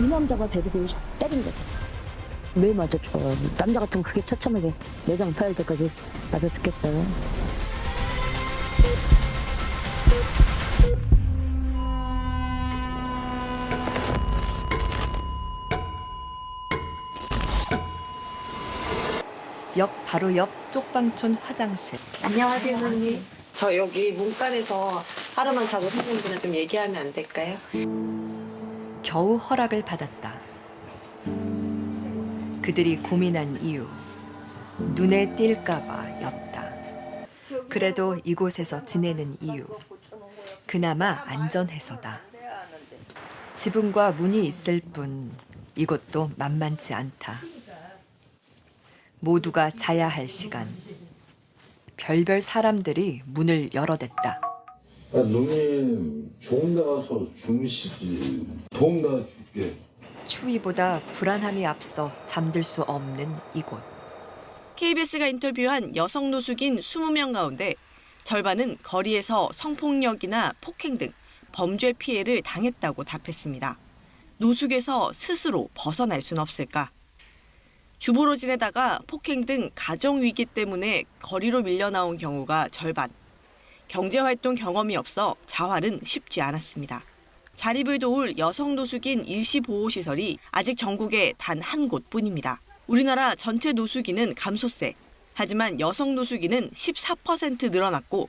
이 남자가 데리고 때린 거지. 왜 맞아 줘? 남자 같으면 그렇게 처참하게 내장 파일 때까지 맞아 죽겠어요. 역 바로 옆 쪽방촌 화장실. 안녕하세요, 선생님. 저 여기 문간에서 하루만 자고 선생님들이랑 좀 얘기하면 안 될까요? 겨우 허락을 받았다. 그들이 고민한 이유 눈에 띌까봐 였다. 그래도 이곳에서 지내는 이유 그나마 안전해서다. 지붕과 문이 있을 뿐 이곳도 만만치 않다. 모두가 자야 할 시간. 별별 사람들이 문을 열어댔다. 아, 누님 좋은 데 가서 주무시지 더운 데 줄게 추위보다 불안함이 앞서 잠들 수 없는 이곳. KBS가 인터뷰한 여성 노숙인 20명 가운데 절반은 거리에서 성폭력이나 폭행 등 범죄 피해를 당했다고 답했습니다. 노숙에서 스스로 벗어날 순 없을까? 주부로 지내다가 폭행 등 가정 위기 때문에 거리로 밀려 나온 경우가 절반. 경제 활동 경험이 없어 자활은 쉽지 않았습니다. 자립을 도울 여성 노숙인 일시 보호 시설이 아직 전국에 단 한 곳뿐입니다. 우리나라 전체 노숙인은 감소세. 하지만 여성 노숙인은 14% 늘어났고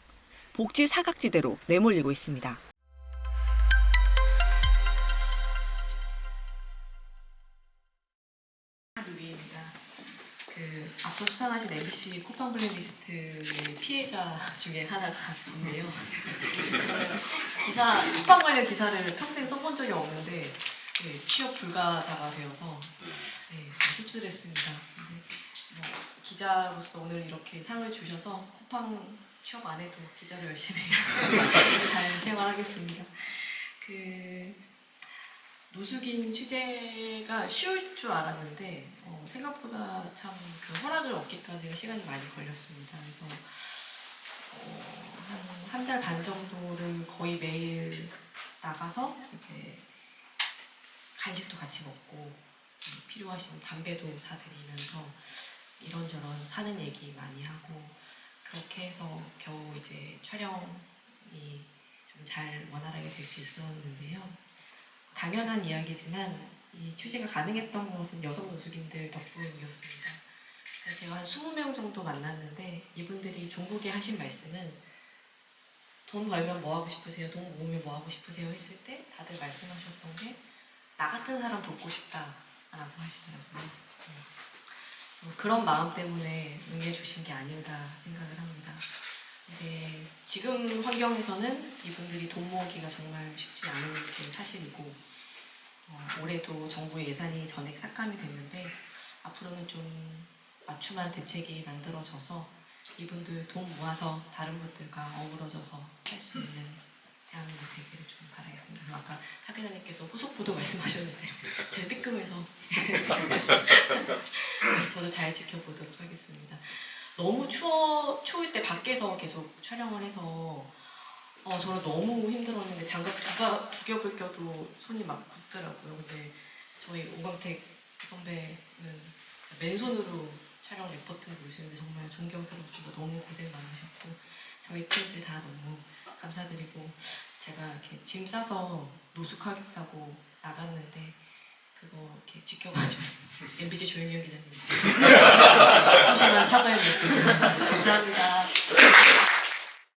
복지 사각지대로 내몰리고 있습니다. 그 앞서 수상하신 MBC 쿠팡 블랙리스트의 피해자 중에 하나가. 저는 기사 쿠팡 관련 기사를 평생 써본 적이 없는데 네, 취업 불가자가 되어서 네, 좀 씁쓸했습니다. 뭐 기자로서 오늘 이렇게 상을 주셔서 쿠팡 취업 안 해도 기자로 열심히 잘 생활하겠습니다. 그 노숙인 취재가 쉬울 줄 알았는데 어, 생각보다 참 그 허락을 얻기까지가 시간이 많이 걸렸습니다. 그래서 어, 한달반 정도를 거의 매일 나가서 이제 간식도 같이 먹고 음, 필요하신 담배도 사드리면서 이런저런 사는 얘기 많이 하고 그렇게 해서 겨우 이제 촬영이 좀 잘 원활하게 될 수 있었는데요. 당연한 이야기지만 이 취재가 가능했던 것은 여성 노숙인들 덕분이었습니다. 제가 한 20명 정도 만났는데 이분들이 종국에 하신 말씀은 돈 벌면 뭐 하고 싶으세요? 돈 모으면 뭐 하고 싶으세요? 했을 때 다들 말씀하셨던 게 나 같은 사람 돕고 싶다라고 하시더라고요. 네. 그런 마음 때문에 응해주신 게 아닌가 생각을 합니다. 근데 지금 환경에서는 이분들이 돈 모으기가 정말 쉽지 않은 게 사실이고 어, 올해도 정부의 예산이 전액 삭감이 됐는데 앞으로는 좀 맞춤한 대책이 만들어져서 이분들 돈 모아서 다른 분들과 어우러져서 살 수 있는 대한민국 되기를 좀 바라겠습니다. 아까 학 기자님께서 후속 보도 말씀하셨는데 제가 뜨끔해서 저도 잘 지켜보도록 하겠습니다. 너무 추워 추울 때 밖에서 계속 촬영을 해서 어 저는 너무 힘들었는데 장갑 두, 가- 두 겹을 껴도 손이 막 굳더라고요. 근데 저희 오광택 선배는 맨손으로 촬영 리포트를 오시는데 정말 존경스럽습니다. 너무 고생 많으셨고 저희 팀들 다 너무 감사드리고 제가 이렇게 짐 싸서 노숙하겠다고 나갔는데 이렇게 지켜봐준 MBC 조영현 기자님 심심한 사과의 말씀 감사합니다.